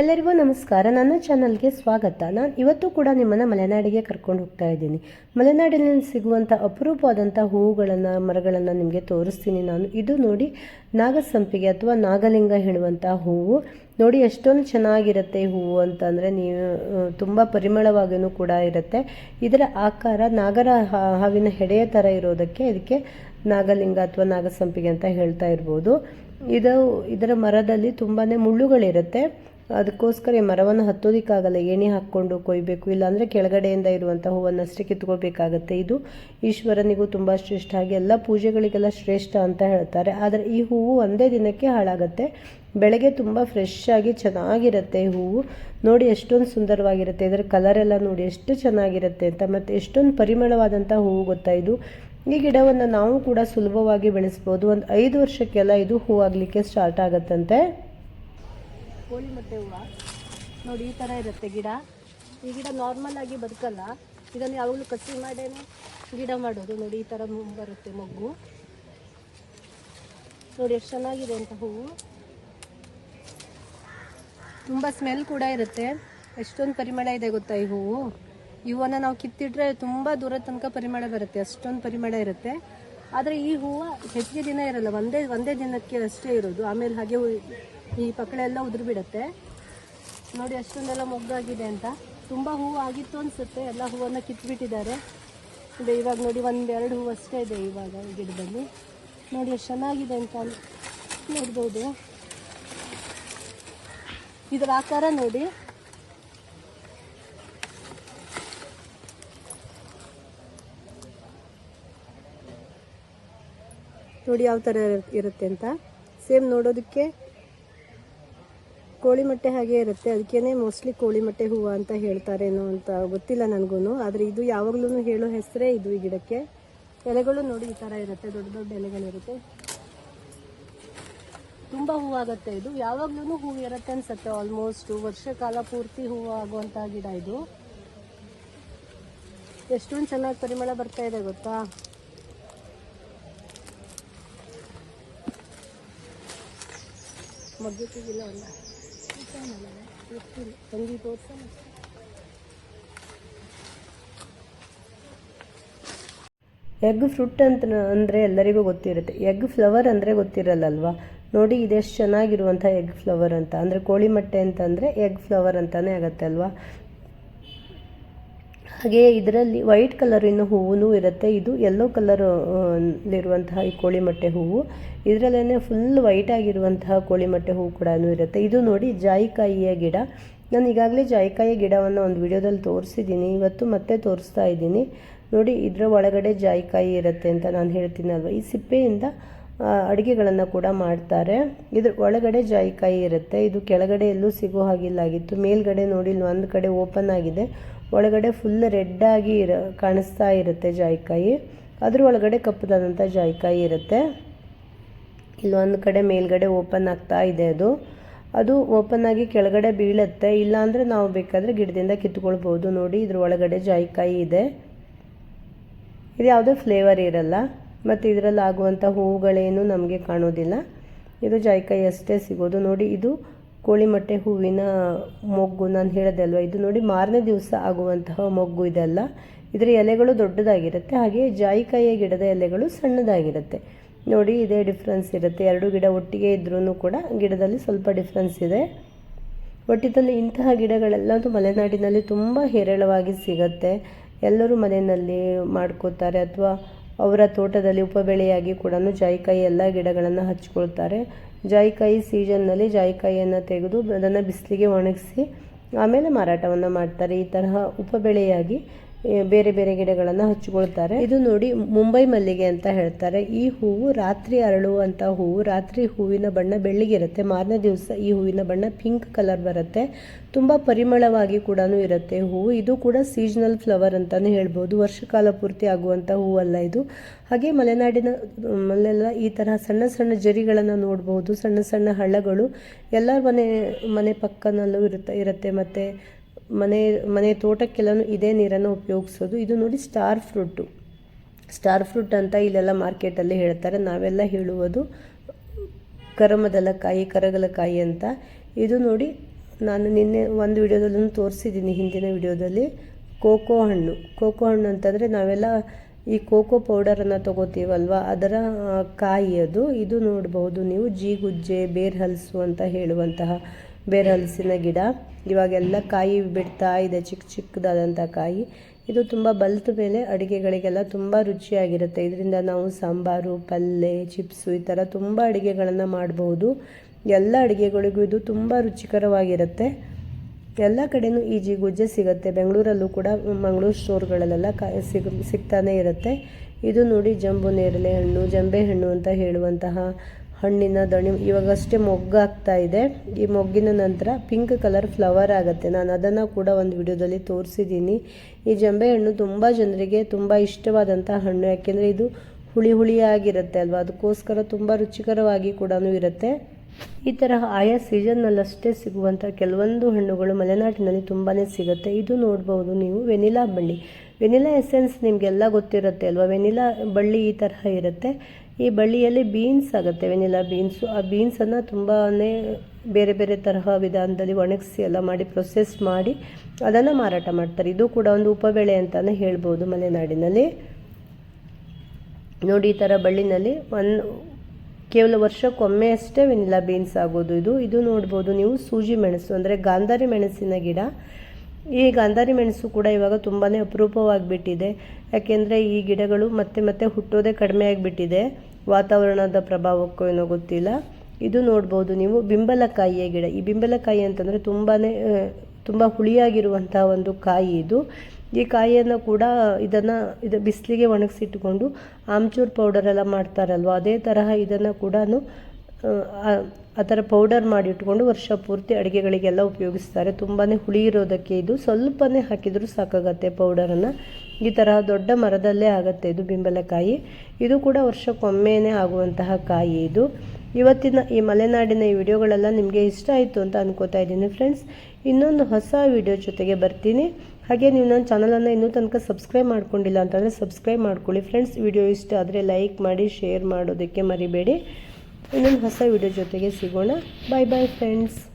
ಎಲ್ಲರಿಗೂ ನಮಸ್ಕಾರ. ನನ್ನ ಚಾನಲ್ಗೆ ಸ್ವಾಗತ. ನಾನು ಇವತ್ತು ಕೂಡ ನಿಮ್ಮನ್ನು ಮಲೆನಾಡಿಗೆ ಕರ್ಕೊಂಡು ಹೋಗ್ತಾ ಇದ್ದೀನಿ. ಮಲೆನಾಡಿನಲ್ಲಿ ಸಿಗುವಂಥ ಅಪರೂಪವಾದಂಥ ಹೂವುಗಳನ್ನು ಮರಗಳನ್ನು ನಿಮಗೆ ತೋರಿಸ್ತೀನಿ. ನಾನು ಇದು ನೋಡಿ ನಾಗಸಂಪಿಗೆ ಅಥವಾ ನಾಗಲಿಂಗ ಹೇಳುವಂಥ ಹೂವು. ನೋಡಿ ಎಷ್ಟೊಂದು ಚೆನ್ನಾಗಿರುತ್ತೆ ಹೂವು ಅಂತಂದರೆ ನೀವು ತುಂಬ ಪರಿಮಳವಾಗಿಯೂ ಕೂಡ ಇರುತ್ತೆ. ಇದರ ಆಕಾರ ನಾಗರ ಹಾವಿನ ಹೆಡೆಯ ಥರ ಇರೋದಕ್ಕೆ ಇದಕ್ಕೆ ನಾಗಲಿಂಗ ಅಥವಾ ನಾಗಸಂಪಿಗೆ ಅಂತ ಹೇಳ್ತಾ ಇರ್ಬೋದು. ಇದು, ಇದರ ಮರದಲ್ಲಿ ತುಂಬಾ ಮುಳ್ಳುಗಳಿರುತ್ತೆ. ಅದಕ್ಕೋಸ್ಕರ ಈ ಮರವನ್ನು ಹತ್ತೋದಿಕ್ಕಾಗಲ್ಲ, ಏಣಿ ಹಾಕ್ಕೊಂಡು ಕೊಯ್ಬೇಕು. ಇಲ್ಲಾಂದರೆ ಕೆಳಗಡೆಯಿಂದ ಇರುವಂಥ ಹೂವನ್ನಷ್ಟೇ ಕಿತ್ಕೋಬೇಕಾಗತ್ತೆ ಇದು ಈಶ್ವರನಿಗೂ ತುಂಬ ಶ್ರೇಷ್ಠ. ಹಾಗೆ ಎಲ್ಲ ಪೂಜೆಗಳಿಗೆಲ್ಲ ಶ್ರೇಷ್ಠ ಅಂತ ಹೇಳ್ತಾರೆ. ಆದರೆ ಈ ಹೂವು ಒಂದೇ ದಿನಕ್ಕೆ ಹಾಳಾಗುತ್ತೆ. ಬೆಳಗ್ಗೆ ತುಂಬ ಫ್ರೆಶ್ ಆಗಿ ಚೆನ್ನಾಗಿರುತ್ತೆ ಈ ಹೂವು. ನೋಡಿ ಎಷ್ಟೊಂದು ಸುಂದರವಾಗಿರುತ್ತೆ. ಇದರ ಕಲರ್ ಎಲ್ಲ ನೋಡಿ ಎಷ್ಟು ಚೆನ್ನಾಗಿರುತ್ತೆ ಅಂತ, ಮತ್ತು ಎಷ್ಟೊಂದು ಪರಿಮಳವಾದಂಥ ಹೂವು ಗೊತ್ತಾ ಇದು. ಈ ಗಿಡವನ್ನು ನಾವು ಕೂಡ ಸುಲಭವಾಗಿ ಬೆಳೆಸ್ಬೋದು. ಒಂದು ಐದು ವರ್ಷಕ್ಕೆಲ್ಲ ಇದು ಹೂವಾಗಲಿಕ್ಕೆ ಸ್ಟಾರ್ಟ್ ಆಗುತ್ತಂತೆ. ಕೋಳಿ ಮತ್ತೆ ಹೂವು. ನೋಡಿ, ಈ ಥರ ಇರುತ್ತೆ ಗಿಡ. ಈ ಗಿಡ ನಾರ್ಮಲ್ ಆಗಿ ಬದುಕಲ್ಲ. ಇದನ್ನು ಯಾವಾಗಲೂ ಕಸಿ ಮಾಡೇನೆ ಗಿಡ ಮಾಡೋದು. ನೋಡಿ, ಈ ಥರ ಬರುತ್ತೆ ಮೊಗ್ಗು. ನೋಡಿ, ಎಷ್ಟು ಚೆನ್ನಾಗಿದೆ ಅಂತ ಹೂವು. ತುಂಬ ಸ್ಮೆಲ್ ಕೂಡ ಇರುತ್ತೆ. ಎಷ್ಟೊಂದು ಪರಿಮಳ ಇದೆ ಗೊತ್ತಾ ಈ ಹೂವು? ಇವನ್ನು ನಾವು ಕಿತ್ತಿಟ್ರೆ ತುಂಬ ದೂರ ತನಕ ಪರಿಮಳ ಬರುತ್ತೆ. ಅಷ್ಟೊಂದು ಪರಿಮಳ ಇರುತ್ತೆ. ಆದರೆ ಈ ಹೂವು ಹೆಚ್ಚಿಗೆ ದಿನ ಇರಲ್ಲ. ಒಂದೇ ಒಂದೇ ದಿನಕ್ಕೆ ಅಷ್ಟೇ ಇರೋದು. ಆಮೇಲೆ ಹಾಗೆ ಈ ಪಕ್ಕಳೆಲ್ಲ ಉದುರು ಬಿಡುತ್ತೆ ನೋಡಿ ಅಷ್ಟೊಂದೆಲ್ಲ ಮೊಗ್ಗಾಗಿದೆ ಅಂತ. ತುಂಬ ಹೂವು ಆಗಿತ್ತು ಅನಿಸುತ್ತೆ. ಎಲ್ಲ ಹೂವನ್ನು ಕಿತ್ಬಿಟ್ಟಿದ್ದಾರೆ. ಇದೆ ಇವಾಗ ನೋಡಿ ಒಂದೆರಡು ಹೂವು ಅಷ್ಟೇ ಇದೆ ಇವಾಗ ಗಿಡದಲ್ಲಿ. ನೋಡಿ ಎಷ್ಟು ಚೆನ್ನಾಗಿದೆ ಅಂತ ನೋಡ್ಬೋದು. ಇದರ ಆಕಾರ ನೋಡಿ. ನೋಡಿ ಯಾವ ಥರ ಇರುತ್ತೆ ಅಂತ. ಸೇಮ್ ನೋಡೋದಕ್ಕೆ ಕೋಳಿ ಮೊಟ್ಟೆ ಹಾಗೆ ಇರುತ್ತೆ. ಅದಕ್ಕೇನೆ ಮೋಸ್ಟ್ಲಿ ಕೋಳಿ ಮೊಟ್ಟೆ ಹೂವು ಅಂತ ಹೇಳ್ತಾರೇನೋ ಅಂತ ಗೊತ್ತಿಲ್ಲ ನನಗೂ ಆದರೆ ಇದು ಯಾವಾಗ್ಲೂ ಹೇಳೋ ಹೆಸರೇ ಇದು ಈ ಗಿಡಕ್ಕೆ. ಎಲೆಗಳು ನೋಡಿ ಈ ಥರ ಇರುತ್ತೆ. ದೊಡ್ಡ ದೊಡ್ಡ ಎಲೆಗಳಿರುತ್ತೆ. ತುಂಬ ಹೂವಾಗುತ್ತೆ ಇದು. ಯಾವಾಗ್ಲೂ ಹೂವು ಇರುತ್ತೆ ಅನ್ಸುತ್ತೆ. ಆಲ್ಮೋಸ್ಟ್ ವರ್ಷ ಕಾಲ ಪೂರ್ತಿ ಹೂವು ಆಗುವಂಥ ಗಿಡ ಇದು. ಎಷ್ಟೊಂದು ಚೆನ್ನಾಗಿ ಪರಿಮಳ ಬರ್ತಾ ಇದೆ ಗೊತ್ತಾ? ಮಗ್ಗಿಲ್ಲ ಅಲ್ಲ ಎಗ್ ಫ್ರೂಟ್ ಅಂತ ಅಂದರೆ ಎಲ್ಲರಿಗೂ ಗೊತ್ತಿರುತ್ತೆ. ಎಗ್ ಫ್ಲವರ್ ಅಂದರೆ ಗೊತ್ತಿರಲ್ಲಲ್ವಾ? ನೋಡಿ, ಇದೆಷ್ಟು ಚೆನ್ನಾಗಿರುವಂಥ ಎಗ್ ಫ್ಲವರ್ ಅಂತ. ಅಂದರೆ ಕೋಳಿ ಮೊಟ್ಟೆ ಅಂತಂದರೆ ಎಗ್ ಫ್ಲವರ್ ಅಂತಲೇ ಆಗುತ್ತೆ ಅಲ್ವಾ? ಹಾಗೆ ಇದರಲ್ಲಿ ವೈಟ್ ಕಲರಿನ ಹೂವು ಇರುತ್ತೆ. ಇದು ಯೆಲ್ಲೋ ಕಲರ್ ಇರುವಂತಹ ಈ ಕೋಳಿ ಮೊಟ್ಟೆ ಹೂವು. ಇದರಲ್ಲೇ ಫುಲ್ ವೈಟ್ ಆಗಿರುವಂತಹ ಕೋಳಿ ಮೊಟ್ಟೆ ಹೂವು ಕೂಡ ಇರುತ್ತೆ. ಇದು ನೋಡಿ ಜಾಯಿಕಾಯಿಯ ಗಿಡ. ನಾನು ಈಗಾಗಲೇ ಜಾಯಿಕಾಯಿ ಗಿಡವನ್ನು ಒಂದು ವಿಡಿಯೋದಲ್ಲಿ ತೋರಿಸಿದ್ದೀನಿ. ಇವತ್ತು ಮತ್ತೆ ತೋರಿಸ್ತಾ ಇದ್ದೀನಿ. ನೋಡಿ, ಇದರ ಒಳಗಡೆ ಜಾಯಿಕಾಯಿ ಇರುತ್ತೆ ಅಂತ ನಾನು ಹೇಳ್ತೀನಲ್ವ? ಈ ಸಿಪ್ಪೆಯಿಂದ ಅಡುಗೆಗಳನ್ನು ಕೂಡ ಮಾಡ್ತಾರೆ. ಇದ್ರ ಒಳಗಡೆ ಜಾಯಿಕಾಯಿ ಇರುತ್ತೆ. ಇದು ಕೆಳಗಡೆ ಎಲ್ಲೂ ಸಿಗೋ ಹಾಗಿಲ್ಲಾಗಿತ್ತು ಮೇಲ್ಗಡೆ ನೋಡಿ ಒಂದು ಕಡೆ ಓಪನ್ ಆಗಿದೆ. ಒಳಗಡೆ ಫುಲ್ ರೆಡ್ ಆಗಿ ಇರ, ಕಾಣಿಸ್ತಾ ಇರುತ್ತೆ ಜಾಯಿಕಾಯಿ. ಅದ್ರ ಒಳಗಡೆ ಕಪ್ಪದಾದಂಥ ಜಾಯಿಕಾಯಿ ಇರುತ್ತೆ. ಇಲ್ಲೊಂದು ಕಡೆ ಮೇಲ್ಗಡೆ ಓಪನ್ ಆಗ್ತಾ ಇದೆ ಅದು. ಅದು ಓಪನ್ ಆಗಿ ಕೆಳಗಡೆ ಬೀಳುತ್ತೆ. ಇಲ್ಲಾಂದರೆ ನಾವು ಬೇಕಾದರೆ ಗಿಡದಿಂದ ಕಿತ್ಕೊಳ್ಬೋದು ನೋಡಿ, ಇದ್ರ ಒಳಗಡೆ ಜಾಯಿಕಾಯಿ ಇದೆ. ಇದು ಯಾವುದೇ ಫ್ಲೇವರ್ ಇರಲ್ಲ. ಮತ್ತು ಇದರಲ್ಲಿ ಆಗುವಂಥ ಹೂವುಗಳೇನು ನಮಗೆ ಕಾಣೋದಿಲ್ಲ. ಇದು ಜಾಯಿಕಾಯಿ ಅಷ್ಟೇ ಸಿಗೋದು. ನೋಡಿ, ಇದು ಕೋಳಿ ಮೊಟ್ಟೆ ಹೂವಿನ ಮೊಗ್ಗು ನಾನು ಹೇಳಿದೆ ಅಲ್ವಾ? ಇದು ನೋಡಿ ಮಾರನೇ ದಿವಸ ಆಗುವಂತಹ ಮೊಗ್ಗು ಇದೆಲ್ಲ. ಇದರ ಎಲೆಗಳು ದೊಡ್ಡದಾಗಿರುತ್ತೆ ಹಾಗೆ ಜಾಯಿಕಾಯಿಯ ಗಿಡದ ಎಲೆಗಳು ಸಣ್ಣದಾಗಿರುತ್ತೆ. ನೋಡಿ ಇದೇ ಡಿಫ್ರೆನ್ಸ್ ಇರುತ್ತೆ. ಎರಡು ಗಿಡ ಒಟ್ಟಿಗೆ ಇದ್ರೂ ಕೂಡ ಗಿಡದಲ್ಲಿ ಸ್ವಲ್ಪ ಡಿಫ್ರೆನ್ಸ್ ಇದೆ. ಒಟ್ಟಿನಲ್ಲಿ ಇಂತಹ ಗಿಡಗಳೆಲ್ಲದೂ ಮಲೆನಾಡಿನಲ್ಲಿ ತುಂಬ ಹೇರಳವಾಗಿ ಸಿಗುತ್ತೆ. ಎಲ್ಲರೂ ಮನೆಯಲ್ಲಿ ಮಾಡ್ಕೋತಾರೆ ಅಥವಾ ಅವರ ತೋಟದಲ್ಲಿ ಉಪಬೆಳೆಯಾಗಿ ಕೂಡ ಜಾಯಿಕಾಯಿ ಎಲ್ಲ ಗಿಡಗಳನ್ನು ಹಚ್ಕೊಳ್ತಾರೆ. ಜಾಯಿಕಾಯಿ ಸೀಸನ್ನಲ್ಲಿ ಜಾಯಿಕಾಯಿಯನ್ನು ತೆಗೆದು ಅದನ್ನು ಬಿಸಿಲಿಗೆ ಒಣಗಿಸಿ ಆಮೇಲೆ ಮಾರಾಟವನ್ನು ಮಾಡ್ತಾರೆ. ಈ ತರಹ ಉಪಬೆಳೆಯಾಗಿ ಬೇರೆ ಬೇರೆ ಗಿಡಗಳನ್ನು ಹಚ್ಚಿಕೊಳ್ತಾರೆ ಇದು ನೋಡಿ ಮುಂಬೈ ಮಲ್ಲಿಗೆ ಅಂತ ಹೇಳ್ತಾರೆ. ಈ ಹೂವು ರಾತ್ರಿ ಅರಳುವಂಥ ಹೂವು. ರಾತ್ರಿ ಹೂವಿನ ಬಣ್ಣ ಬೆಳ್ಳಿಗಿರುತ್ತೆ. ಮಾರನೇ ದಿವಸ ಈ ಹೂವಿನ ಬಣ್ಣ ಪಿಂಕ್ ಕಲರ್ ಬರುತ್ತೆ. ತುಂಬ ಪರಿಮಳವಾಗಿ ಕೂಡ ಇರುತ್ತೆ ಹೂವು. ಇದು ಕೂಡ ಸೀಸನಲ್ ಫ್ಲವರ್ ಅಂತಲೇ ಹೇಳ್ಬೋದು. ವರ್ಷಕಾಲ ಪೂರ್ತಿ ಆಗುವಂಥ ಹೂವಲ್ಲ ಇದು. ಹಾಗೆ ಮಲೆನಾಡಿನ ಮಲೆಲ್ಲ ಈ ತರಹ ಸಣ್ಣ ಸಣ್ಣ ಜರಿಗಳನ್ನು ನೋಡ್ಬೋದು. ಸಣ್ಣ ಸಣ್ಣ ಹಳ್ಳಗಳು ಎಲ್ಲ ಮನೆ ಮನೆ ಪಕ್ಕನಲ್ಲೂ ಇರುತ್ತೆ ಇರುತ್ತೆ. ಮತ್ತು ಮನೆ ಮನೆ ತೋಟಕ್ಕೆಲ್ಲನೂ ಇದೇ ನೀರನ್ನು ಉಪಯೋಗಿಸೋದು. ಇದು ನೋಡಿ ಸ್ಟಾರ್ ಫ್ರೂಟು. ಸ್ಟಾರ್ ಫ್ರೂಟ್ ಅಂತ ಇಲ್ಲೆಲ್ಲ ಮಾರ್ಕೆಟಲ್ಲಿ ಹೇಳ್ತಾರೆ. ನಾವೆಲ್ಲ ಹೇಳುವುದು ಕರಮದಲಕಾಯಿ, ಕರಗಲಕಾಯಿ ಅಂತ. ಇದು ನೋಡಿ ನಾನು ನಿನ್ನೆ ಒಂದು ವಿಡಿಯೋದಲ್ಲೂ ತೋರಿಸಿದ್ದೀನಿ, ಹಿಂದಿನ ವಿಡಿಯೋದಲ್ಲಿ. ಕೋಕೋ ಹಣ್ಣು. ಕೋಕೋ ಹಣ್ಣು ಅಂತಂದರೆ ನಾವೆಲ್ಲ ಈ ಕೋಕೋ ಪೌಡರನ್ನು ತಗೋತೀವಲ್ವ? ಅದರ ಕಾಯಿ ಅದು. ಇದು ನೋಡ್ಬೋದು ನೀವು ಜೀಗುಜ್ಜೆ ಬೇರ್ ಹಲಸು ಅಂತ ಹೇಳುವಂತಹ ಬೇರ್ ಹಲಸಿನ ಗಿಡ. ಇವಾಗೆಲ್ಲ ಕಾಯಿ ಬಿಡ್ತಾ ಇದೆ, ಚಿಕ್ಕ ಚಿಕ್ಕದಾದಂಥ ಕಾಯಿ. ಇದು ತುಂಬ ಬಲ್ತ ಮೇಲೆ ಅಡುಗೆಗಳಿಗೆಲ್ಲ ತುಂಬ ರುಚಿಯಾಗಿರುತ್ತೆ. ಇದರಿಂದ ನಾವು ಸಾಂಬಾರು ಪಲ್ಯ ಚಿಪ್ಸು ಈ ಥರ ತುಂಬ ಅಡುಗೆಗಳನ್ನು ಮಾಡಬಹುದು ಎಲ್ಲ ಅಡುಗೆಗಳಿಗೂ ಇದು ತುಂಬ ರುಚಿಕರವಾಗಿರುತ್ತೆ. ಎಲ್ಲ ಕಡೆಯೂ ಈಜಿ ಗುಜ್ಜೆ ಸಿಗುತ್ತೆ. ಬೆಂಗಳೂರಲ್ಲೂ ಕೂಡ ಮಂಗಳೂರು ಸ್ಟೋರ್ಗಳಲ್ಲೆಲ್ಲ ಕಾಯಿ ಸಿಗ, ಸಿಗ್ತಾನೇ ಇರುತ್ತೆ. ಇದು ನೋಡಿ ಜಂಬು ನೇರಳೆ ಹಣ್ಣು, ಜಂಬೆ ಹಣ್ಣು ಅಂತ ಹೇಳುವಂತಹ ಹಣ್ಣಿನ ದಣಿ ಇವಾಗಷ್ಟೇ ಮೊಗ್ಗಾಗ್ತಾ ಇದೆ. ಈ ಮೊಗ್ಗಿನ ನಂತರ ಪಿಂಕ್ ಕಲರ್ ಫ್ಲವರ್ ಆಗುತ್ತೆ. ನಾನು ಅದನ್ನು ಕೂಡ ಒಂದು ವಿಡಿಯೋದಲ್ಲಿ ತೋರಿಸಿದ್ದೀನಿ. ಈ ಜಂಬೆ ಹಣ್ಣು ತುಂಬ ಜನರಿಗೆ ತುಂಬ ಇಷ್ಟವಾದಂಥ ಹಣ್ಣು. ಯಾಕೆಂದರೆ ಇದು ಹುಳಿ ಹುಳಿಯಾಗಿರುತ್ತೆ ಅಲ್ವಾ? ಅದಕ್ಕೋಸ್ಕರ ತುಂಬ ರುಚಿಕರವಾಗಿ ಕೂಡ ಇರುತ್ತೆ. ಈ ತರಹ ಆಯಾ ಸೀಸನ್ನಲ್ಲಷ್ಟೇ ಸಿಗುವಂಥ ಕೆಲವೊಂದು ಹಣ್ಣುಗಳು ಮಲೆನಾಡಿನಲ್ಲಿ ತುಂಬಾ ಸಿಗುತ್ತೆ. ಇದು ನೋಡ್ಬೋದು ನೀವು ವೆನಿಲಾ ಬಳ್ಳಿ. ವೆನಿಲಾ ಎಸೆನ್ಸ್ ನಿಮಗೆಲ್ಲ ಗೊತ್ತಿರುತ್ತೆ ಅಲ್ವಾ? ವೆನಿಲಾ ಬಳ್ಳಿ ಈ ತರಹ ಇರುತ್ತೆ. ಈ ಬಳ್ಳಿಯಲ್ಲಿ ಬೀನ್ಸ್ ಆಗುತ್ತೆ ವೆನಿಲಾ ಬೀನ್ಸು ಆ ಬೀನ್ಸನ್ನು ತುಂಬಾ ಬೇರೆ ಬೇರೆ ತರಹ ವಿಧಾನದಲ್ಲಿ ಒಣಗಿಸಿ ಎಲ್ಲ ಮಾಡಿ ಪ್ರೊಸೆಸ್ ಮಾಡಿ, ಅದನ್ನು ಮಾರಾಟ ಮಾಡ್ತಾರೆ. ಇದು ಕೂಡ ಒಂದು ಉಪಬೆಳೆ ಅಂತಲೇ ಹೇಳ್ಬೋದು ಮಲೆನಾಡಿನಲ್ಲಿ. ನೋಡಿ, ಈ ಥರ ಬಳ್ಳಿನಲ್ಲಿ ಒನ್, ಕೇವಲ ವರ್ಷಕ್ಕೊಮ್ಮೆ ಅಷ್ಟೇ ವೆನಿಲಾ ಬೀನ್ಸ್ ಆಗೋದು ಇದು. ಇದು ನೋಡ್ಬೋದು ನೀವು ಸೂಜಿ ಮೆಣಸು, ಅಂದರೆ ಗಾಂಧಾರಿ ಮೆಣಸಿನ ಗಿಡ. ಈ ಗಾಂಧಾರಿ ಮೆಣಸು ಕೂಡ ಇವಾಗ ತುಂಬಾ ಅಪರೂಪವಾಗಿಬಿಟ್ಟಿದೆ. ಯಾಕೆಂದರೆ ಈ ಗಿಡಗಳು ಮತ್ತೆ ಮತ್ತೆ ಹುಟ್ಟೋದೇ ಕಡಿಮೆ ಆಗಿಬಿಟ್ಟಿದೆ. ವಾತಾವರಣದ ಪ್ರಭಾವಕ್ಕೂ ಏನೋ ಗೊತ್ತಿಲ್ಲ. ಇದು ನೋಡ್ಬೋದು ನೀವು ಬಿಂಬಲಕಾಯಿಯ ಗಿಡ. ಈ ಬಿಂಬಲಕಾಯಿ ಅಂತಂದರೆ ತುಂಬಾ ತುಂಬ ಹುಳಿಯಾಗಿರುವಂಥ ಒಂದು ಕಾಯಿ ಇದು. ಈ ಕಾಯಿಯನ್ನು ಕೂಡ ಇದನ್ನು ಇದು ಬಿಸಿಲಿಗೆ ಒಣಗಿಸಿಟ್ಟುಕೊಂಡು ಆಮ್ಚೂರ್ ಪೌಡರ್ ಎಲ್ಲ ಮಾಡ್ತಾರಲ್ವ, ಅದೇ ತರಹ ಇದನ್ನು ಕೂಡ ಆ ಥರ ಪೌಡರ್ ಮಾಡಿ ಇಟ್ಕೊಂಡು ವರ್ಷ ಪೂರ್ತಿ ಅಡುಗೆಗಳಿಗೆಲ್ಲ ಉಪಯೋಗಿಸ್ತಾರೆ. ತುಂಬಾ ಹುಳಿ ಇರೋದಕ್ಕೆ ಇದು. ಸ್ವಲ್ಪನೇ ಹಾಕಿದರೂ ಸಾಕಾಗತ್ತೆ ಪೌಡರನ್ನು ಈ ತರಹ ದೊಡ್ಡ ಮರದಲ್ಲೇ ಆಗುತ್ತೆ ಇದು ಬಿಂಬಲಕಾಯಿ. ಇದು ಕೂಡ ವರ್ಷಕ್ಕೊಮ್ಮೆನೇ ಆಗುವಂತಹ ಕಾಯಿ ಇದು. ಇವತ್ತಿನ ಈ ಮಲೆನಾಡಿನ ಈ ವಿಡಿಯೋಗಳೆಲ್ಲ ನಿಮಗೆ ಇಷ್ಟ ಆಯಿತು ಅಂತ ಅನ್ಕೋತಾ ಇದ್ದೀನಿ ಫ್ರೆಂಡ್ಸ್ ಇನ್ನೊಂದು ಹೊಸ ವಿಡಿಯೋ ಜೊತೆಗೆ ಬರ್ತೀನಿ. ಹಾಗೆ ನೀವು ನನ್ನ ಚಾನಲನ್ನು ಇನ್ನೂ ತನಕ ಸಬ್ಸ್ಕ್ರೈಬ್ ಮಾಡ್ಕೊಂಡಿಲ್ಲ ಅಂತಂದರೆ ಸಬ್ಸ್ಕ್ರೈಬ್ ಮಾಡ್ಕೊಳ್ಳಿ ಫ್ರೆಂಡ್ಸ್ ವಿಡಿಯೋ ಇಷ್ಟ ಆದರೆ ಲೈಕ್ ಮಾಡಿ ಶೇರ್ ಮಾಡೋದಕ್ಕೆ ಮರಿಬೇಡಿ. ಇನ್ನೊಂದು ಹೊಸ ವಿಡಿಯೋ ಜೊತೆಗೆ ಸಿಗೋಣ. ಬಾಯ್ ಬಾಯ್ ಫ್ರೆಂಡ್ಸ್